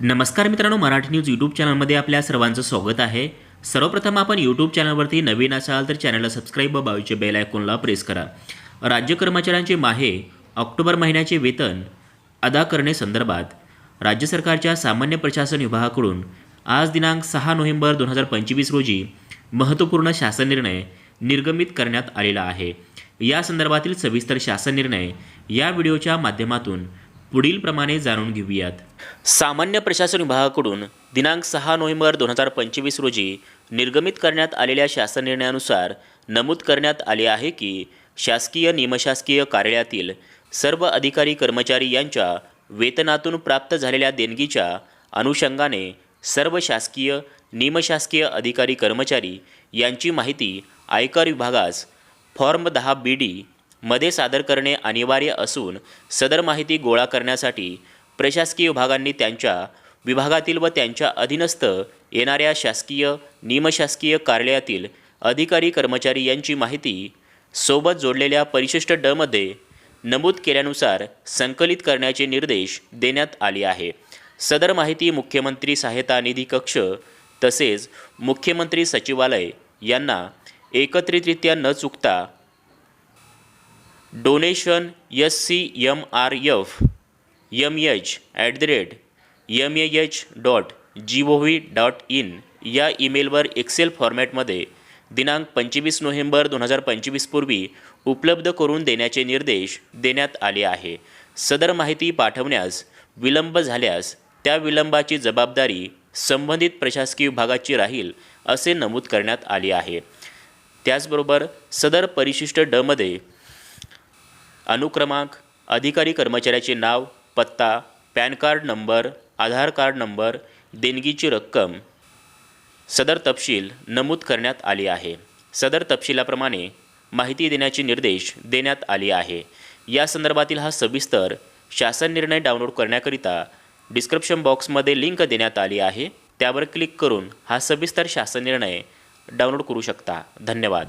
नमस्कार मित्रांनो Marathi news YouTube चॅनलमध्ये आपल्या सर्वांचं स्वागत आहे. सर्वप्रथम आपण यूट्यूब चॅनलवरती नवीन असाल तर चॅनलला सबस्क्राईब व बाजूचे बेल आयकॉनला प्रेस करा. राज्य कर्मचाऱ्यांचे माहे ऑक्टोबर महिन्याचे वेतन अदा करणे संदर्भात राज्य सरकारच्या सामान्य प्रशासन विभागाकडून आज दिनांक सहा नोव्हेंबर दोन हजार पंचवीस रोजी महत्त्वपूर्ण शासन निर्णय निर्गमित करण्यात आलेला आहे. या संदर्भातील सविस्तर शासन निर्णय या व्हिडिओच्या माध्यमातून पुढील प्रमाणे जाणून घेऊयात. सामान्य प्रशासन विभागाकडून दिनांक सहा नोव्हेंबर दोन हजार पंचवीस रोजी निर्गमित करण्यात आलेल्या शासन निर्णयानुसार नमूद करण्यात आले आहे की शासकीय निमशासकीय कार्यालयातील सर्व अधिकारी कर्मचारी यांच्या वेतनातून प्राप्त झालेल्या देणगीच्या अनुषंगाने सर्व शासकीय निमशासकीय अधिकारी कर्मचारी यांची माहिती आयकर विभागास फॉर्म दहा बी डी मध्ये सादर करणे अनिवार्य असून सदर माहिती गोळा करण्यासाठी प्रशासकीय विभागांनी त्यांच्या विभागातील व त्यांच्या अधीनस्थ येणाऱ्या शासकीय निमशासकीय कार्यालयातील अधिकारी कर्मचारी यांची माहिती सोबत जोडलेल्या परिशिष्ट डमध्ये नमूद केल्यानुसार संकलित करण्याचे निर्देश देण्यात आले आहे. सदर माहिती मुख्यमंत्री सहायता निधी कक्ष तसेच मुख्यमंत्री सचिवालय यांना एकत्रितरित्या न चुकता donation S C M R F M H at the rate M A H dot G O V dot in या ईमेलवर एक्सेल फॉर्मॅटमध्ये दिनांक पंचवीस नोव्हेंबर दोन हजार पंचवीसपूर्वी उपलब्ध करून देण्याचे निर्देश देण्यात आले आहे. सदर माहिती पाठवण्यास विलंब झाल्यास त्या विलंबाची जबाबदारी संबंधित प्रशासकीय विभागाची राहील असे नमूद करण्यात आले आहे. त्याचबरोबर सदर परिशिष्ट डमध्ये अनुक्रमांक अधिकारी कर्मचाऱ्याचे नाव पत्ता PAN card number Aadhaar card number देणगीची रक्कम. सदर तपशील नमूद करण्यात आली आहे. सदर तपशिलाप्रमाणे माहिती देण्याचे निर्देश देण्यात आले आहे. या संदर्भातील हा सविस्तर शासन निर्णय डाउनलोड करण्याकरिता डिस्क्रिप्शन बॉक्समध्ये लिंक देण्यात आली आहे. त्यावर क्लिक करून हा सविस्तर शासन निर्णय डाउनलोड करू शकता. धन्यवाद.